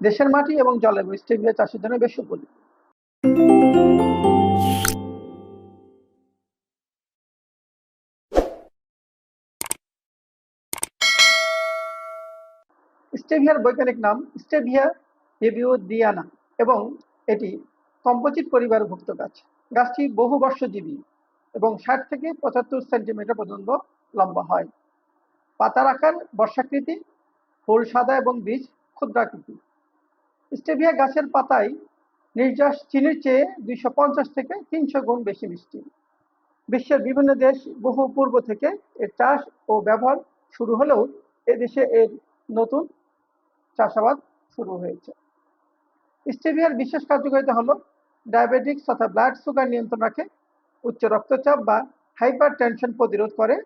দেশের মাটি এবং জলবায়ু স্টেভিয়া চাষের জন্য বেশ উপযোগী। স্টেভিয়ার বৈজ্ঞানিক নাম স্টেভিয়া হেভিওডিয়ানা এবং এটি কম্পোজিট পরিবারভুক্ত গাছ। গাছটি বহু বর্ষজীবী এবং ষাট থেকে পঁচাত্তর সেন্টিমিটার পর্যন্ত লম্বা হয়। পাতার আকার, বর্ষাকৃতি, ফুল সাদা এবং বীজ ক্ষুদ্রাকৃতি। স্টেভিয়া গাছের পাতায় নির্যাস চিনির চেয়ে দুইশো পঞ্চাশ থেকে তিনশো গুণ বেশি মিষ্টি। বিশ্বের বিভিন্ন দেশ বহু পূর্ব থেকে এর চাষ ও ব্যবহার শুরু হলেও এদেশে এর নতুন চাষাবাদ শুরু হয়েছে। স্টেভিয়ার বিশেষ কার্যকারিতা হলো ডায়াবেটিক্স তথা ব্লাড সুগার নিয়ন্ত্রণ রাখে, উচ্চ রক্তচাপ বা হাইপার টেনশন প্রতিরোধ করে,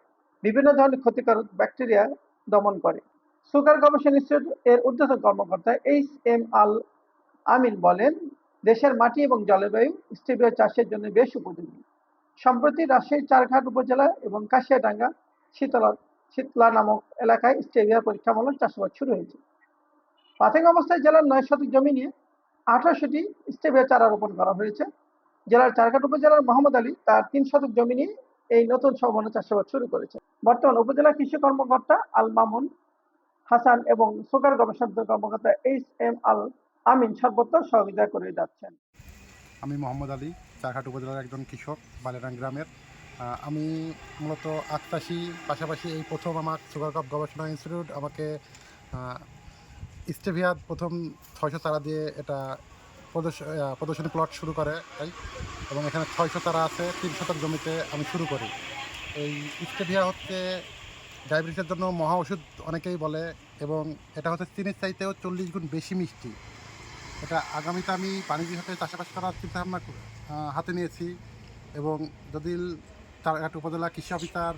বিভিন্ন ধরনের ক্ষতিকারক ব্যাকটেরিয়া দমন করে। সুগার গবেষণা ইনস্টিটিউট এর ঊর্ধ্বতন কর্মকর্তা এইচ এম আল আমিন বলেন, দেশের মাটি এবং জলবায়ু স্টেভিয়া চাষের জন্য বেশ উপযোগী। সম্প্রতি রাজশাহীর চারঘাট উপজেলা এবং কাশিয়াডাঙ্গা শীতলা শীতলা নামক এলাকায় স্টেভিয়ার পরীক্ষামূলক চাষাবাদ শুরু হয়েছে। প্রাথমিক অবস্থায় জেলার নয় শতক জমি নিয়ে আঠারোশোটি স্টেভিয়া চারা রোপণ করা হয়েছে। জেলার চারঘাট উপজেলার মোহাম্মদ আলী তার তিন শতক জমি নিয়ে এই নতুন সম্ভাবনা চাষাবাদ শুরু করেছে। বর্তমান উপজেলা কৃষি কর্মকর্তা আল মামুন হাসান এবং সুগার গবেষণা কর্মকর্তা এইচ এম আল আমিন সর্বত্র সহযোগিতা করে যাচ্ছেন। আমি মোহাম্মদ আলী চারঘাট উপজেলার একজন কৃষক, বালেরাং গ্রামের। আমি মূলত আত্মাসী পাশাপাশি এই প্রথম আমার সুগার কাপ গবেষণা ইনস্টিটিউট আমাকে স্টেভিয়া প্রথম ছয়শো তারা দিয়ে এটা প্রদর্শ- প্রদর্শনী প্লট শুরু করে তাই। এবং এখানে ছয়শো তারা আছে, তিন শতক জমিতে আমি শুরু করি। এই স্টেভিয়া হচ্ছে ডায়াবেটিসের জন্য মহা ওষুধ অনেকেই বলে, এবং এটা হচ্ছে চিনির চাইতেও চল্লিশ গুণ বেশি মিষ্টি। এটা আগামীতে আমি বাণিজ্যিক হাতে চাষাবাস করার চিন্তা ভাবনা হাতে নিয়েছি, এবং যদি চারঘাট উপজেলা কৃষি অফিসার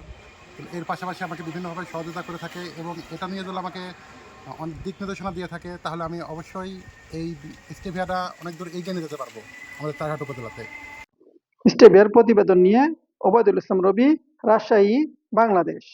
এর পাশাপাশি আমাকে বিভিন্নভাবে সহযোগিতা করে থাকে, এবং এটা নিয়ে যদি আমাকে অনেক দিক নির্দেশনা দিয়ে থাকে, তাহলে আমি অবশ্যই এই স্টেভিয়াটা অনেক দূর এগিয়ে নিয়ে যেতে পারব আমাদের চারঘাট উপজেলাতে। স্টেভিয়ার প্রতিবেদন নিয়ে ওবায়দুল ইসলাম রবি, রাজশাহী, বাংলাদেশ।